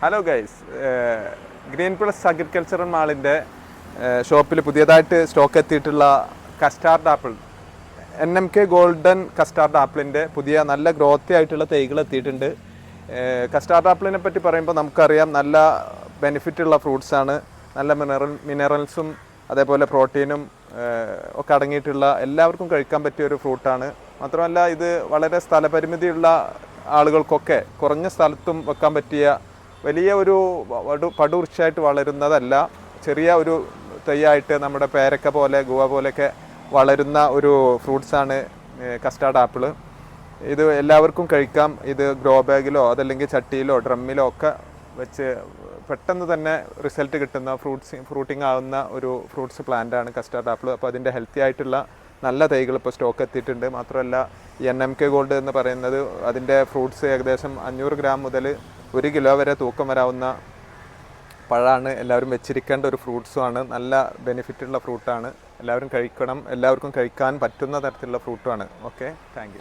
Hello guys green plus agricultural മാളിന്റെ ഷോപ്പിൽ പുതിയതായിട്ട് സ്റ്റോക്ക് എത്തിയിട്ടുള്ള custard apple N M K golden custard ആപ്പിളിന്റെ പുതിയ നല്ല ഗ്രോത്തി ആയിട്ടുള്ള തൈകൾ എത്തിയിട്ടുണ്ട്. കസ്റ്റാർഡ് ആപ്പിളിനെ പറ്റി പറയുമ്പോൾ നമുക്കറിയാം നല്ല ബെനിഫിറ്റ് ഉള്ള ആണ്. നല്ല മിനറൽ മിനറൽസും അതേപോലെ പ്രോട്ടീനും ഒക്കെ അടങ്ങിയിട്ടുള്ള എല്ലാവർക്കും കഴിക്കാൻ പറ്റിയ ഒരു ഫ്രൂട്ടാണ് മാത്രമല്ല ഇത് വളരെ സ്ഥലപരിമിതിയുള്ള ആളുകൾക്കൊക്കെ കുറഞ്ഞ സ്ഥലത്തും വെക്കാൻ പറ്റിയ വലിയ ഒരു പടുർച്ചയായിട്ട് വളരുന്നതല്ല. ചെറിയ ഒരു തൈയായിട്ട് നമ്മുടെ പേരക്ക പോലെ ഗുവ പോലെയൊക്കെ വളരുന്ന ഒരു ഫ്രൂട്ട്സാണ് കസ്റ്റാർഡ് ആപ്പിൾ ഇത് എല്ലാവർക്കും കഴിക്കാം. ഇത് ഗ്രോ ബാഗിലോ അതല്ലെങ്കിൽ ചട്ടിയിലോ ഡ്രമ്മിലോ ഒക്കെ വെച്ച് പെട്ടെന്ന് തന്നെ റിസൾട്ട് കിട്ടുന്ന ഫ്രൂട്ട്സ് ഫ്രൂട്ടിംഗ് ആവുന്ന ഒരു ഫ്രൂട്ട്സ് പ്ലാന്റാണ് കസ്റ്റാർഡ് ആപ്പിൾ അപ്പോൾ അതിന്റെ ഹെൽത്തി ആയിട്ടുള്ള നല്ല തൈകൾ ഇപ്പോൾ സ്റ്റോക്ക് എത്തിയിട്ടുണ്ട്. മാത്രമല്ല എൻ എം കെ ഗോൾഡ് എന്ന് പറയുന്നത് അതിന്റെ ഫ്രൂട്ട്സ് ഏകദേശം അഞ്ഞൂറ് ഗ്രാം മുതൽ ഒരു കിലോ വരെ തൂക്കം വരാവുന്ന പഴമാണ് എല്ലാവരും വെച്ചിരിക്കേണ്ട ഒരു ഫ്രൂട്ട്സുമാണ് നല്ല ബെനിഫിറ്റ് ഉള്ള ഫ്രൂട്ടാണ്. എല്ലാവരും കഴിക്കണം. എല്ലാവർക്കും കഴിക്കാൻ പറ്റുന്ന തരത്തിലുള്ള ഫ്രൂട്ടുമാണ് ഓക്കെ താങ്ക്